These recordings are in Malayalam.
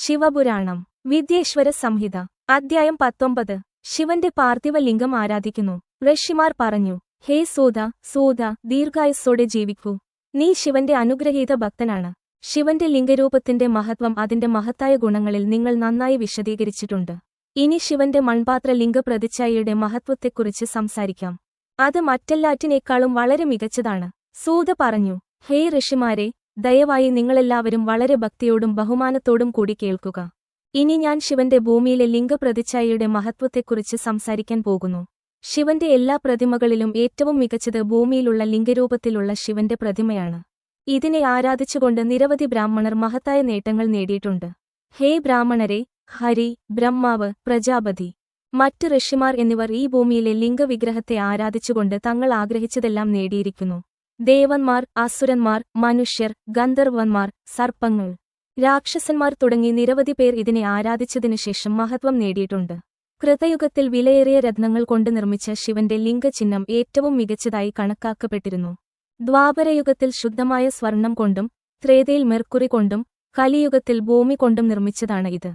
ശിവപുരാണം വിദ്യേശ്വര സംഹിത അദ്ധ്യായം പത്തൊമ്പത്. ശിവന്റെ പാർത്ഥിവ ലിംഗം ആരാധിക്കുന്നു. ഋഷിമാർ പറഞ്ഞു ഹേ സൂത സൂത ദീർഘായുസ്സോടെ ജീവിക്കൂ. നീ ശിവന്റെ അനുഗ്രഹീത ഭക്തനാണ്. ശിവന്റെ ലിംഗരൂപത്തിന്റെ മഹത്വം അതിന്റെ മഹത്തായ ഗുണങ്ങളിൽ നിങ്ങൾ നന്നായി വിശദീകരിച്ചിട്ടുണ്ട്. ഇനി ശിവന്റെ മൺപാത്ര ലിംഗപ്രതിച്ഛായയുടെ മഹത്വത്തെക്കുറിച്ച് സംസാരിക്കാം. അത് മറ്റെല്ലാറ്റിനേക്കാളും വളരെ മികച്ചതാണ്. സൂത പറഞ്ഞു ഹേ ഋഷിമാരെ ദയവായി നിങ്ങളെല്ലാവരും വളരെ ഭക്തിയോടും ബഹുമാനത്തോടും കൂടി കേൾക്കുക. ഇനി ഞാൻ ശിവന്റെ ഭൂമിയിലെ ലിംഗപ്രതിച്ഛായയുടെ മഹത്വത്തെക്കുറിച്ച് സംസാരിക്കാൻ പോകുന്നു. ശിവന്റെ എല്ലാ പ്രതിമകളിലും ഏറ്റവും മികച്ചത് ഭൂമിയിലുള്ള ലിംഗരൂപത്തിലുള്ള ശിവന്റെ പ്രതിമയാണ്. ഇതിനെ ആരാധിച്ചുകൊണ്ട് നിരവധി ബ്രാഹ്മണർ മഹത്തായ നേട്ടങ്ങൾ നേടിയിട്ടുണ്ട്. ഹേ ബ്രാഹ്മണരെ ഹരി ബ്രഹ്മാവ് പ്രജാപതി മറ്റ് ഋഷിമാർ എന്നിവർ ഈ ഭൂമിയിലെ ലിംഗവിഗ്രഹത്തെ ആരാധിച്ചുകൊണ്ട് തങ്ങൾ ആഗ്രഹിച്ചതെല്ലാം നേടിയിരിക്കുന്നു. ദേവന്മാർ അസുരന്മാർ മനുഷ്യർ ഗന്ധർവന്മാർ സർപ്പങ്ങൾ. രാക്ഷസന്മാർ തുടങ്ങി നിരവധി പേർ ഇതിനെ ആരാധിച്ചതിനുശേഷം മഹത്വം നേടിയിട്ടുണ്ട്. കൃതയുഗത്തിൽ വിലയേറിയ രത്നങ്ങൾ കൊണ്ട് നിർമ്മിച്ച ശിവന്റെ ലിംഗചിഹ്നം ഏറ്റവും മികച്ചതായി കണക്കാക്കപ്പെട്ടിരുന്നു. ദ്വാപരയുഗത്തിൽ ശുദ്ധമായ സ്വർണം കൊണ്ടും ത്രേതയിൽ മെർക്കുറി കൊണ്ടും കലിയുഗത്തിൽ ഭൂമി കൊണ്ടും നിർമ്മിച്ചതാണ് ഇത്.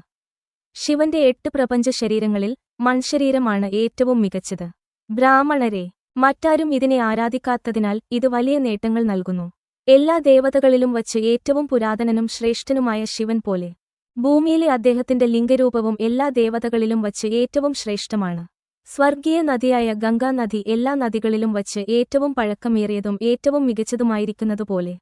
ശിവന്റെ എട്ട് പ്രപഞ്ച ശരീരങ്ങളിൽ മൺശരീരമാണ് ഏറ്റവും മികച്ചത്. ബ്രാഹ്മണരെ മറ്റാരും ഇതിനെ ആരാധിക്കാത്തതിനാൽ ഇത് വലിയ നേട്ടങ്ങൾ നൽകുന്നു. എല്ലാ ദേവതകളിലും വച്ച് ഏറ്റവും പുരാതനനും ശ്രേഷ്ഠനുമായ ശിവൻ പോലെ. ഭൂമിയിലെ അദ്ദേഹത്തിന്റെ ലിംഗരൂപവും എല്ലാ ദേവതകളിലും വച്ച് ഏറ്റവും ശ്രേഷ്ഠമാണ്. സ്വർഗീയ നദിയായ ഗംഗാ നദി എല്ലാ നദികളിലും വച്ച് ഏറ്റവും പഴക്കമേറിയതും ഏറ്റവും മികച്ചതുമായിരിക്കുന്നതുപോലെ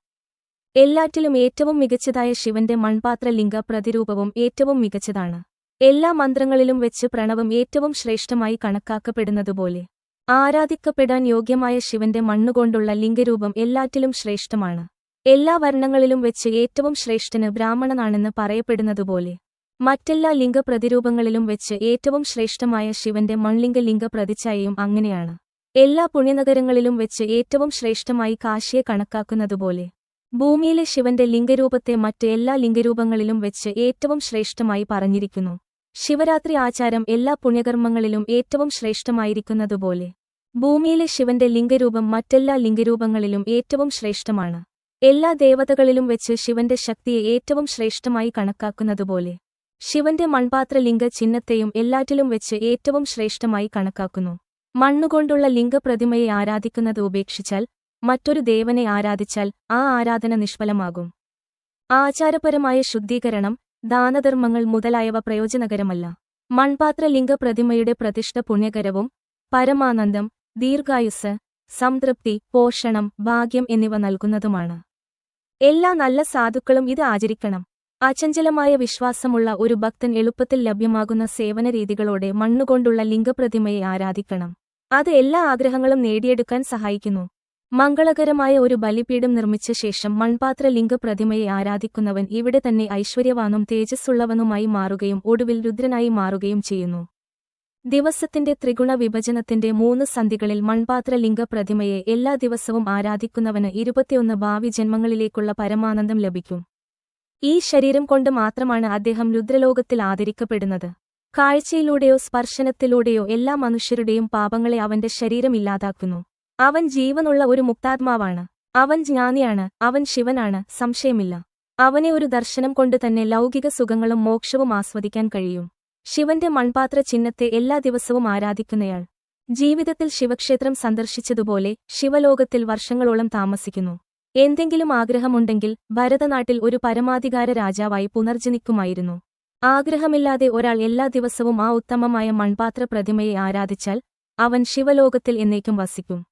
എല്ലാറ്റിലും ഏറ്റവും മികച്ചതായ ശിവന്റെ മൺപാത്ര ലിംഗ പ്രതിരൂപവും ഏറ്റവും മികച്ചതാണ്. എല്ലാ മന്ത്രങ്ങളിലും വെച്ച് പ്രണവം ഏറ്റവും ശ്രേഷ്ഠമായി കണക്കാക്കപ്പെടുന്നതുപോലെ ആരാധിക്കപ്പെടാൻ യോഗ്യമായ ശിവന്റെ മണ്ണുകൊണ്ടുള്ള ലിംഗരൂപം എല്ലാറ്റിലും ശ്രേഷ്ഠമാണ്. എല്ലാ വർണങ്ങളിലും വെച്ച് ഏറ്റവും ശ്രേഷ്ഠന് ബ്രാഹ്മണനാണെന്ന് പറയപ്പെടുന്നതുപോലെ. മറ്റെല്ലാ ലിംഗപ്രതിരൂപങ്ങളിലും വെച്ച് ഏറ്റവും ശ്രേഷ്ഠമായ ശിവന്റെ മൺലിംഗ ലിംഗ പ്രതിച്ഛായയും അങ്ങനെയാണ്. എല്ലാ പുണ്യനഗരങ്ങളിലും വെച്ച് ഏറ്റവും ശ്രേഷ്ഠമായി കാശിയെ കണക്കാക്കുന്നതുപോലെ. ഭൂമിയിലെ ശിവന്റെ ലിംഗരൂപത്തെ മറ്റ് എല്ലാ ലിംഗരൂപങ്ങളിലും വെച്ച് ഏറ്റവും ശ്രേഷ്ഠമായി പറഞ്ഞിരിക്കുന്നു. ശിവരാത്രി ആചാരം എല്ലാ പുണ്യകർമ്മങ്ങളിലും ഏറ്റവും ശ്രേഷ്ഠമായിരിക്കുന്നതുപോലെ. ഭൂമിയിലെ ശിവന്റെ ലിംഗരൂപം മറ്റെല്ലാ ലിംഗരൂപങ്ങളിലും ഏറ്റവും ശ്രേഷ്ഠമാണ്. എല്ലാ ദേവതകളിലും വെച്ച് ശിവന്റെ ശക്തിയെ ഏറ്റവും ശ്രേഷ്ഠമായി കണക്കാക്കുന്നതുപോലെ. ശിവന്റെ മൺപാത്ര ലിംഗ ചിഹ്നത്തെയും എല്ലാറ്റിലും വെച്ച് ഏറ്റവും ശ്രേഷ്ഠമായി കണക്കാക്കുന്നു. മണ്ണുകൊണ്ടുള്ള ലിംഗപ്രതിമയെ ആരാധിക്കുന്നത് ഉപേക്ഷിച്ചാൽ മറ്റൊരു ദേവനെ ആരാധിച്ചാൽ ആ ആരാധന നിഷ്ഫലമാകും. ആചാരപരമായ ശുദ്ധീകരണം ദാനധർമ്മങ്ങൾ മുതലായവ പ്രയോജനകരമല്ല. മൺപാത്ര ലിംഗപ്രതിമയുടെ പ്രതിഷ്ഠ പുണ്യകരവും പരമാനന്ദം ദീർഘായുസ് സംതൃപ്തി പോഷണം ഭാഗ്യം എന്നിവ നൽകുന്നതുമാണ്. എല്ലാ നല്ല സാധുക്കളും ഇത് ആചരിക്കണം. അചഞ്ചലമായ വിശ്വാസമുള്ള ഒരു ഭക്തൻ എളുപ്പത്തിൽ ലഭ്യമാകുന്ന സേവന രീതികളോടെ മണ്ണുകൊണ്ടുള്ള ലിംഗപ്രതിമയെ ആരാധിക്കണം. അത് എല്ലാ ആഗ്രഹങ്ങളും നേടിയെടുക്കാൻ സഹായിക്കുന്നു. മംഗളകരമായ ഒരു ബലിപീഠം നിർമ്മിച്ച ശേഷം മൺപാത്ര ലിംഗപ്രതിമയെ ആരാധിക്കുന്നവൻ ഇവിടെ തന്നെ ഐശ്വര്യവാനും തേജസ്സുള്ളവനുമായി മാറുകയും ഒടുവിൽ രുദ്രനായി മാറുകയും ചെയ്യുന്നു. ദിവസത്തിന്റെ ത്രിഗുണ വിഭജനത്തിന്റെ മൂന്ന് സന്ധികളിൽ മൺപാത്ര ലിംഗപ്രതിമയെ എല്ലാ ദിവസവും ആരാധിക്കുന്നവന് ഇരുപത്തിയൊന്ന് ഭാവി ജന്മങ്ങളിലേക്കുള്ള പരമാനന്ദം ലഭിക്കും. ഈ ശരീരം കൊണ്ട് മാത്രമാണ് അദ്ദേഹം രുദ്രലോകത്തിൽ ആദരിക്കപ്പെടുന്നത്. കാഴ്ചയിലൂടെയോ സ്പർശനത്തിലൂടെയോ എല്ലാ മനുഷ്യരുടെയും പാപങ്ങളെ അവന്റെ ശരീരം ഇല്ലാതാക്കുന്നു. അവൻ ജീവനുള്ള ഒരു മുക്താത്മാവാണ്. അവൻ ജ്ഞാനിയാണ് അവൻ ശിവനാണ് സംശയമില്ല. അവനെ ഒരു ദർശനം കൊണ്ട് തന്നെ ലൗകിക സുഖങ്ങളും മോക്ഷവും ആസ്വദിക്കാൻ കഴിയും. ശിവന്റെ മൺപാത്ര ചിഹ്നത്തെ എല്ലാ ദിവസവും ആരാധിക്കുന്നയാൾ. ജീവിതത്തിൽ ശിവക്ഷേത്രം സന്ദർശിച്ചതുപോലെ ശിവലോകത്തിൽ വർഷങ്ങളോളം താമസിക്കുന്നു. എന്തെങ്കിലും ആഗ്രഹമുണ്ടെങ്കിൽ ഭരതനാട്ടിൽ ഒരു പരമാധികാര രാജാവായി പുനർജനിക്കുമായിരുന്നു. ആഗ്രഹമില്ലാതെ ഒരാൾ എല്ലാ ദിവസവും ആ ഉത്തമമായ മൺപാത്ര പ്രതിമയെ ആരാധിച്ചാൽ അവൻ ശിവലോകത്തിൽ എന്നേക്കും വസിക്കും.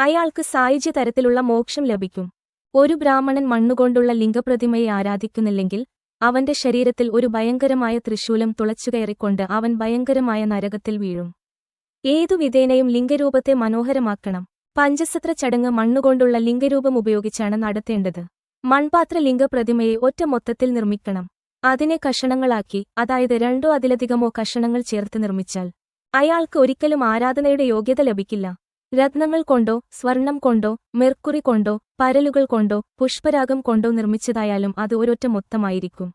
അയാൾക്ക് സായുജ്യ തരത്തിലുള്ള മോക്ഷം ലഭിക്കും. ഒരു ബ്രാഹ്മണൻ മണ്ണുകൊണ്ടുള്ള ലിംഗപ്രതിമയെ ആരാധിക്കുന്നില്ലെങ്കിൽ അവന്റെ ശരീരത്തിൽ ഒരു ഭയങ്കരമായ തൃശൂലം തുളച്ചുകയറിക്കൊണ്ട് അവൻ ഭയങ്കരമായ നരകത്തിൽ വീഴും. ഏതു വിധേനയും ലിംഗരൂപത്തെ മനോഹരമാക്കണം. പഞ്ചസത്ര ചടങ്ങ് മണ്ണുകൊണ്ടുള്ള ലിംഗരൂപം ഉപയോഗിച്ചാണ് നടത്തേണ്ടത്. മൺപാത്ര ലിംഗപ്രതിമയെ ഒറ്റ മൊത്തത്തിൽ നിർമ്മിക്കണം. അതിനെ കഷണങ്ങളാക്കി അതായത് രണ്ടോ അതിലധികമോ കഷണങ്ങൾ ചേർത്ത് നിർമ്മിച്ചാൽ അയാൾക്ക് ഒരിക്കലും ആരാധനയുടെ യോഗ്യത ലഭിക്കില്ല. രത്നങ്ങൾ കൊണ്ടോ സ്വർണം കൊണ്ടോ മെർക്കുറി കൊണ്ടോ പരലുകൾ കൊണ്ടോ പുഷ്പരാഗം കൊണ്ടോ നിർമ്മിച്ചതായാലും അത് ഒരൊറ്റ മൊത്തമായിരിക്കും.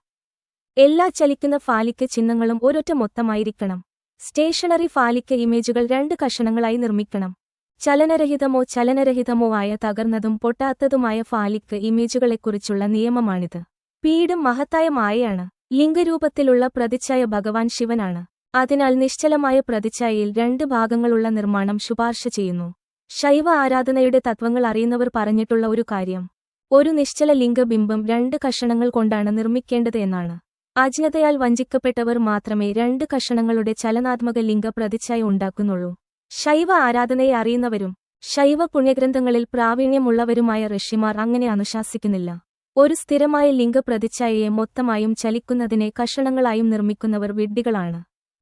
എല്ലാ ചലിക്കുന്ന ഫാലിക്ക് ചിഹ്നങ്ങളും ഒരൊറ്റ മൊത്തമായിരിക്കണം. സ്റ്റേഷണറി ഫാലിക്ക് ഇമേജുകൾ രണ്ട് കഷണങ്ങളായി നിർമ്മിക്കണം. ചലനരഹിതമോ ചലനരഹിതമോ ആയ തകർന്നതും പൊട്ടാത്തതുമായ ഫാലിക്ക് ഇമേജുകളെക്കുറിച്ചുള്ള നിയമമാണിത്. പീഡും മഹത്തായ മായയാണ്. ലിംഗരൂപത്തിലുള്ള പ്രതിച്ഛായ ഭഗവാൻ ശിവനാണ്. അതിനാൽ നിശ്ചലമായ പ്രതിച്ഛായയിൽ രണ്ട് ഭാഗങ്ങളുള്ള നിർമ്മാണം ശുപാർശ ചെയ്യുന്നു. ശൈവ ആരാധനയുടെ തത്വങ്ങൾ അറിയുന്നവർ പറഞ്ഞിട്ടുള്ള ഒരു കാര്യം. ഒരു നിശ്ചല ലിംഗബിംബം രണ്ട് കഷണങ്ങൾ കൊണ്ടാണ് നിർമ്മിക്കേണ്ടത് എന്നാണ്. അജ്ഞതയാൽ വഞ്ചിക്കപ്പെട്ടവർ മാത്രമേ രണ്ട് കഷണങ്ങളുടെ ചലനാത്മക ലിംഗ പ്രതിച്ഛായ ഉണ്ടാക്കുന്നുള്ളൂ. ശൈവ ആരാധനയെ അറിയുന്നവരും ശൈവ പുണ്യഗ്രന്ഥങ്ങളിൽ പ്രാവീണ്യമുള്ളവരുമായ ഋഷിമാർ അങ്ങനെ അനുശാസിക്കുന്നില്ല. ഒരു സ്ഥിരമായ ലിംഗപ്രതിച്ഛായയെ മൊത്തമായും ചലിക്കുന്നതിനെ കഷണങ്ങളായും നിർമ്മിക്കുന്നവർ വിഡ്ഢികളാണ്.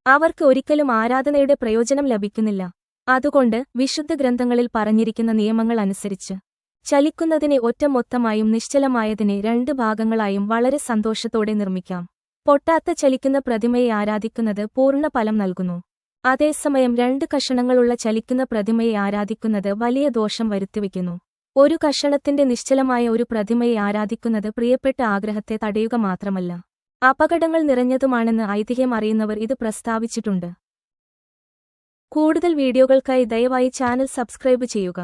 അവർക്ക് ഒരിക്കലും ആരാധനയുടെ പ്രയോജനം ലഭിക്കുന്നില്ല. അതുകൊണ്ട് വിശുദ്ധ ഗ്രന്ഥങ്ങളിൽ പറഞ്ഞിരിക്കുന്ന നിയമങ്ങൾ അനുസരിച്ച് ചലിക്കുന്നതിനെ ഒറ്റ മൊത്തമായും നിശ്ചലമായതിനെ രണ്ട് ഭാഗങ്ങളായും വളരെ സന്തോഷത്തോടെ നിർമ്മിക്കാം. പൊട്ടാത്ത ചലിക്കുന്ന പ്രതിമയെ ആരാധിക്കുന്നത് പൂർണ ഫലം നൽകുന്നു. അതേസമയം രണ്ട് കഷണങ്ങളുള്ള ചലിക്കുന്ന പ്രതിമയെ ആരാധിക്കുന്നത് വലിയ ദോഷം വരുത്തിവയ്ക്കുന്നു. ഒരു കഷണത്തിന്റെ നിശ്ചലമായ ഒരു പ്രതിമയെ ആരാധിക്കുന്നത് പ്രിയപ്പെട്ട ആഗ്രഹത്തെ തടയുക മാത്രമല്ല. അപകടങ്ങൾ നിറഞ്ഞതുമാണെന്ന് ഐതിഹ്യം അറിയുന്നവർ ഇത് പ്രസ്താവിച്ചിട്ടുണ്ട്. കൂടുതൽ വീഡിയോകൾക്കായി ദയവായി ചാനൽ സബ്സ്ക്രൈബ് ചെയ്യുക.